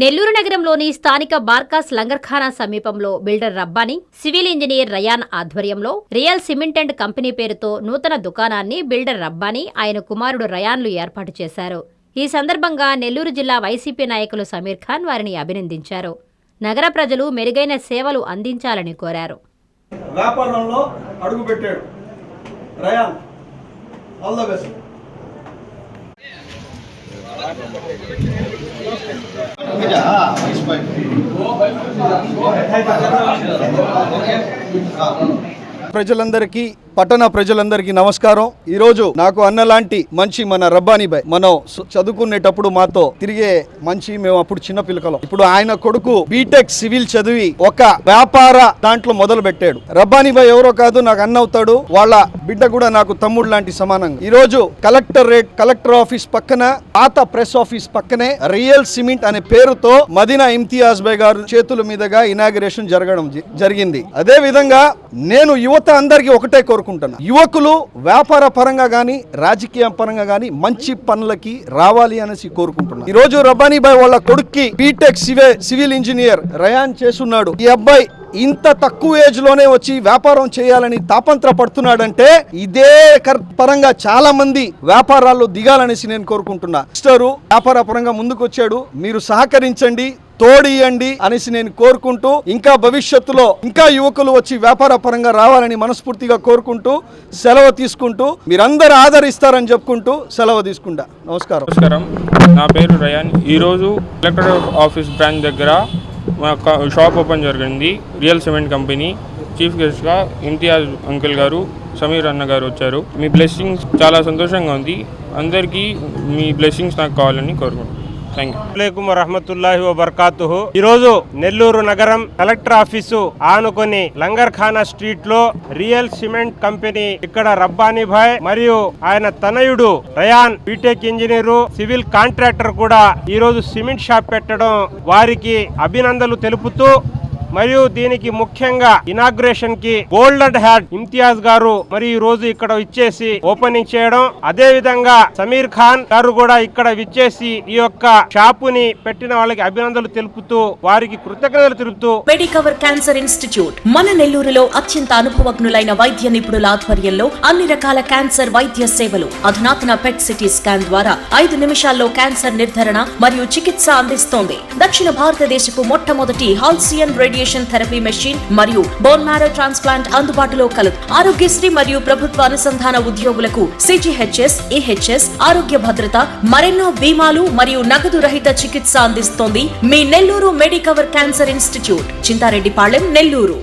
నెల్లూరు నగరంలోని స్థానిక బార్కాస్ లంగర్ఖానా సమీపంలో builder Rabbani civil engineer Rayan ఆధ్వర్యంలో రియల్ సిమెంట్ అండ్ కంపెనీ పేరుతో నూతన దుకాణాన్ని బిల్డర్ రబ్బాని ఆయన కుమారుడు రయాన్లు ఏర్పాటు చేశారు. ఈ సందర్భంగా నెల్లూరు జిల్లా వైసీపీ నాయకులు సమీర్ ఖాన్ వారిని అభినందించారు. నగర ప్రజలు మెరుగైన సేవలు అందించాలని కోరారు. వ్యాపారంలో అడుగుపెట్టాడు రయాన్. ఆల్ ద బెస్ట్ ప్రజలందరికీ పట్టణ ప్రజలందరికీ నమస్కారం. ఈరోజు నాకు నాకు అన్నలాంటి మంచి మన రబ్బానీ బాయ్. మనం చదువుకునేటప్పుడు మాతో తిరిగే మంచి మేము అప్పుడు చిన్న పిల్లకలం ఇప్పుడు ఆయన కొడుకు బీటెక్ సివిల్ చదివి ఒక వ్యాపార దాంట్లో మొదలు పెట్టాడు. రబ్బానీ బాయ్ ఎవరో కాదు నాకు అన్న అవుతాడు. వాళ్ళ బిడ్డ కూడా నాకు తమ్ముడు లాంటి సమానంగా. ఈరోజు కలెక్టర్ రేట్ కలెక్టర్ ఆఫీస్ పక్కన పాత ప్రెస్ ఆఫీస్ పక్కనే రియల్ సిమెంట్ అనే పేరుతో మదీనా ఇమ్తియాజ్ బై గారు చేతుల మీదుగా ఇనాగ్రేషన్ జరగడం జరిగింది. అదే విధంగా నేను యువత అందరికీ ఒకటే కోరుకుంటున్నా యువకులు వ్యాపార పరంగా కానీ రాజకీయ పరంగా కానీ మంచి పనులకి రావాలి అనేసి కోరుకుంటున్నా. ఈ రోజు రబ్బానీ బాయ్ వాళ్ళ కొడుక్కి బీటెక్ సివే సివిల్ ఇంజనీర్ రయాన్ చేస్తున్నాడు. ఈ అబ్బాయి ఇంత తక్కువ ఏజ్లోనే వచ్చి వ్యాపారం చేయాలని తాపంత్ర పడుతున్నాడంటే ఇదే కర్- పరంగా చాలా మంది వ్యాపారాల్లో దిగాలనేసి నేను కోరుకుంటున్నా. మిస్టరు వ్యాపార పరంగా ముందుకు వచ్చాడు మీరు సహకరించండి. తోడియండి అనేసి నేను కోరుకుంటూ ఇంకా భవిష్యత్తులో ఇంకా యువకులు వచ్చి వ్యాపార పరంగా రావాలని మనస్ఫూర్తిగా కోరుకుంటూ సెలవు తీసుకుంటూ మీరందరూ ఆదరిస్తారని చెప్పుకుంటూ సెలవు తీసుకుంటా. నమస్కారం. నమస్కారం. నా పేరు రయాన్. ఈరోజు కలెక్టర్ ఆఫీస్ బ్రాంచ్ దగ్గర మా షాప్ ఓపెన్ జరిగింది. Real cement company. చీఫ్ గెస్ట్గా ఇంతియాజ్ అంకుల్ గారు సమీర్ అన్న గారు వచ్చారు. మీ బ్లెస్సింగ్స్ చాలా సంతోషంగా ఉంది. అందరికీ మీ బ్లెస్సింగ్స్ నాకు కావాలని కోరుకుంటున్నాను. థ్యాంక్ రహమతుల్లాహి అలైకుం వబర్కాతుహు. ఈరోజు నెల్లూరు నగరం కలెక్టర్ ఆఫీసు ఆనుకొని లంగర్ ఖానా స్ట్రీట్లో రియల్ సిమెంట్ కంపెనీ ఇక్కడ రబ్బానీ భాయ్ మరియు ఆయన తనయుడు Rayan B Tech engineer civil contractor కూడా ఈరోజు సిమెంట్ షాప్ పెట్టడం వారికి అభినందనలు తెలుపుతూ మరియు దీనికి ముఖ్యంగా ఇనాగ్రేషన్కి గోల్డెన్ హ్యాడ్ ఇమ్తియాజ్ గారు మరి ఈ రోజు ఇక్కడ ఇచ్చేసి ఓపెనింగ్ చేయడం. అదే విధంగా సమీర్ ఖాన్ గారు కూడా ఇక్కడ విచ్చేసి ఈ యొక్క షాపుని పెట్టిన వాళ్ళకి అభినందనలు తెలుపుతూ వారికి కృతజ్ఞతలు తెలుపుతూ మెడికవర్ క్యాన్సర్ ఇన్స్టిట్యూట్ మన నెల్లూరులో అత్యంత అనుభవజ్ఞులైన వైద్య నిపుణుల ఆధ్వర్యంలో అన్ని రకాల క్యాన్సర్ వైద్య సేవలు అధునాతన పెట్ సిటీ స్కాన్ ద్వారా ఐదు నిమిషాల్లో క్యాన్సర్ నిర్ధారణ మరియు చికిత్స అందిస్తోంది. దక్షిణ భారతదేశపు మొట్టమొదటి హాల్సియన్ రేడియేషన్ థెరపీ మెషిన్ మరియు బోన్ మ్యారో ట్రాన్స్ప్లాంట్ అందుబాటులో కలదు ఆరోగ్యశ్రీ మరియు ప్రభుత్వ అనుసంధాన ఉద్యోగులకు సిజిహెచ్ఎస్ ఈహెచ్ఎస్ ఆరోగ్య భద్రత మరెన్నో బీమాలు మరియు నగదు రహిత చికిత్స అందిస్తోంది మీ Nellore Medicover cancer institute. Chintareddypalem Nellore.